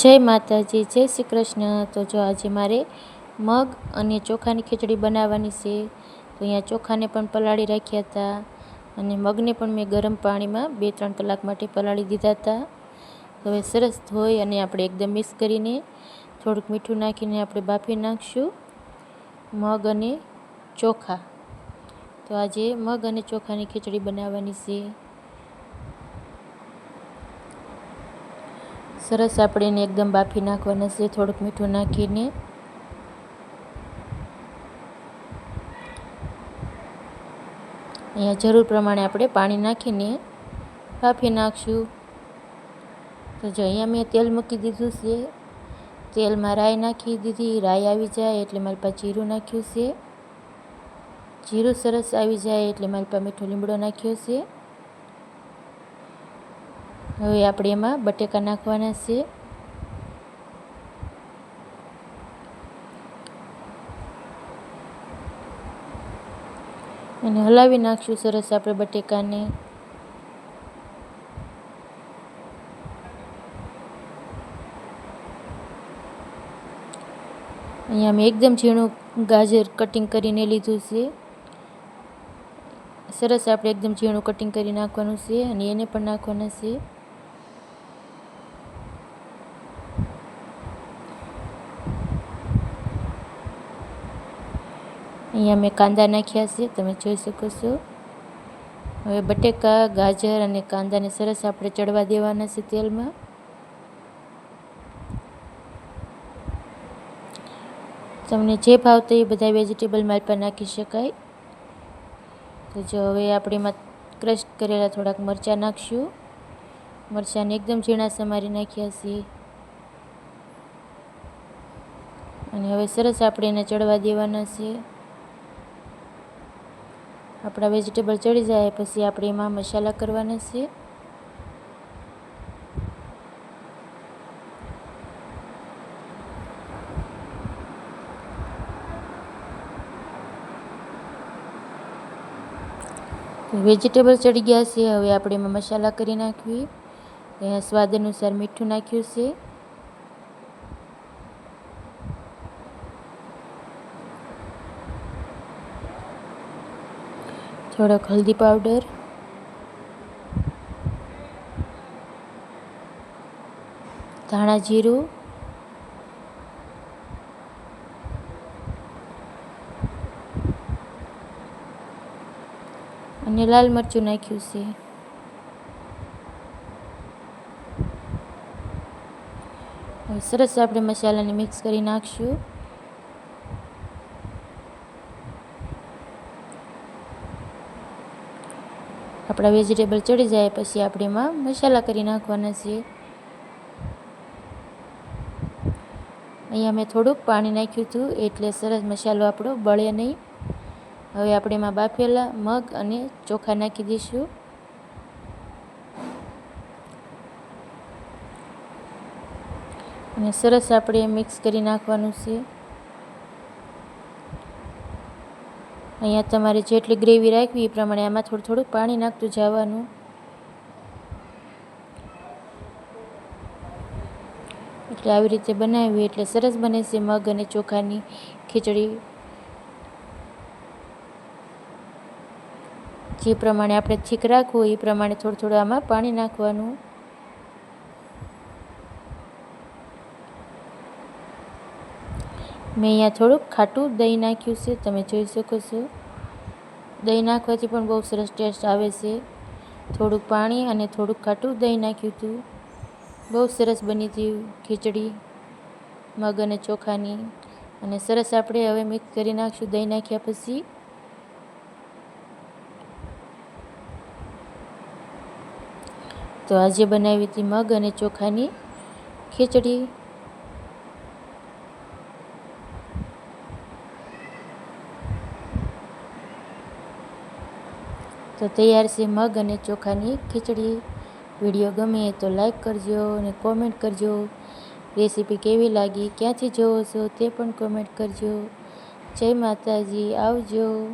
જય માતાજી, જય શ્રી કૃષ્ણ. તો જો આજે મારે મગ અને ચોખાની ખીચડી બનાવવાની છે, તો અહીંયા ચોખાને પણ પલાળી રાખ્યા હતા અને મગને પણ મેં ગરમ પાણીમાં બે ત્રણ કલાક માટે પલાળી દીધા હતા. હવે સરસ ધોઈ અને આપણે એકદમ મિક્સ કરીને થોડુંક મીઠું નાખીને આપણે બાફી નાખીશું મગ અને ચોખા. તો આજે મગ અને ચોખાની ખીચડી બનાવવાની છે. સરસ આપણે એને એકદમ બાફી નાખવાના છે, થોડુંક મીઠું નાખીને. અહીંયા જરૂર પ્રમાણે આપણે પાણી નાખીને બાફી નાખશું. તો જો અહીંયા મેં તેલ મૂકી દીધું છે. તેલમાં રાઈ નાખી દીધી, રાઈ આવી જાય એટલે મારી પાસે જીરું નાખ્યું છે. જીરું સરસ આવી જાય એટલે મારી પાસે મીઠો લીમડો નાખ્યો છે. હવે આપણે એમાં બટેકા નાખવાના છે. અને હલાવી નાખશું, સરસ આપણે બટેકાને. અહીંયા મેં એકદમ ઝીણું ગાજર કટિંગ કરીને લીધું છે. સરસ આપણે એકદમ ઝીણું કટિંગ કરી નાખવાનું છે અને એને પણ નાખવાના છે. અહીંયા મેં કાંદા નાખ્યા છે, તમે જોઈ શકો છો. હવે બટેકા, ગાજર અને કાંદાને સરસ આપણે ચડવા દેવાના છે તેલમાં. તમને જે ભાવતો એ બધા વેજીટેબલ માલ પર નાખી શકાય. તો જો હવે આપણે એમાં ક્રશ કરેલા થોડાક મરચાં નાખશું. મરચાંને એકદમ ઝીણા સમારી નાખ્યા છીએ અને હવે સરસ આપણે એને ચડવા દેવાના છે. આપણા વેજીટેબલ ચડી જાય, પછી આપણે એમાં મસાલા કરવાના છે વેજીટેબલ ચડી ગયા છે, હવે આપણે એમાં મસાલા કરી નાખવી એ સ્વાદ અનુસાર મીઠું નાખ્યું છે. થોડોક હલ્દી પાવડર. ધાણા જીરું. અને લાલ મરચું નાખ્યું છે. સરસ આપણે મસાલાને મિક્સ કરી નાખશું. આપણા વેજીટેબલ ચડી જાય પછી આપણે એમાં મસાલા કરી નાખવાના છીએ. અહીંયા મેં થોડુંક પાણી નાખ્યું હતું એટલે સરસ મસાલો આપણો બળે નહીં. હવે આપણે એમાં બાફેલા મગ અને ચોખા નાખી દઈશું. અને સરસ આપણે મિક્સ કરી નાખવાનું છે. અહીંયા તમારે જેટલી ગ્રેવી રાખવી એ પ્રમાણે આમાં થોડું થોડું પાણી નાખતું જવાનું. એટલે આવી રીતે બનાવી એટલે સરસ બને છે મગ અને ચોખાની ખીચડી. જે પ્રમાણે આપણે થીક રાખવું એ પ્રમાણે થોડું થોડું આમાં પાણી નાખવાનું. મેં અહીંયા થોડુંક ખાટું દહીં નાખ્યું છે, તમે જોઈ શકો છો. દહીં નાખવાથી પણ બહુ સરસ ટેસ્ટ આવે છે. થોડુંક પાણી અને થોડુંક ખાટું દહીં નાખ્યું હતું. બહુ સરસ બની હતી ખીચડી, મગ અને ચોખાની. અને સરસ આપણે હવે મિક્સ કરી નાખશું દહીં નાખ્યા પછી. તો આજે બનાવી હતી મગ અને ચોખાની ખીચડી. તો તૈયાર છે મગ અને ચોખાની ખીચડી. વીડિયો ગમે તો લાઈક કરજો અને કોમેન્ટ કરજો. રેસીપી કેવી લાગી, ક્યાંથી જોવો છો તે પણ કોમેન્ટ કરજો. જય માતાજી, આવજો.